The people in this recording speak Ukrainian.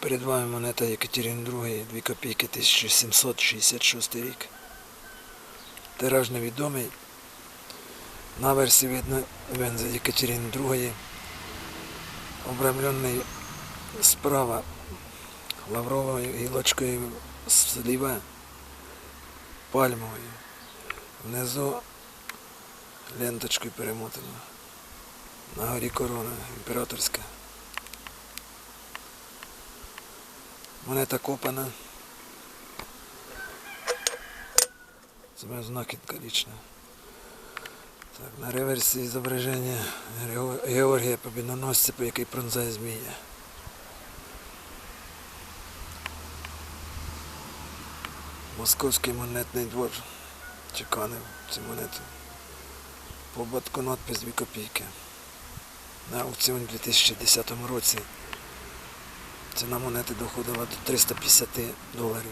Перед вами монета Екатерини II, 2 копійки 1766 рік. Тираж невідомий. На версії видно він за Екатерини II. Обрамлений справа лавровою гілочкою зліва пальмовою. Внизу ленточкою перемотано. На горі корона імператорська. Монета копана. Це моя знахідка лічна. Так, на реверсі зображення Георгія Побідоносця, по який пронзає змія. Московський монетний двор чеканив цю монету. По батку надпис 2 копійки. На аукціоні у 2010 році ціна монети доходила до 350 доларів.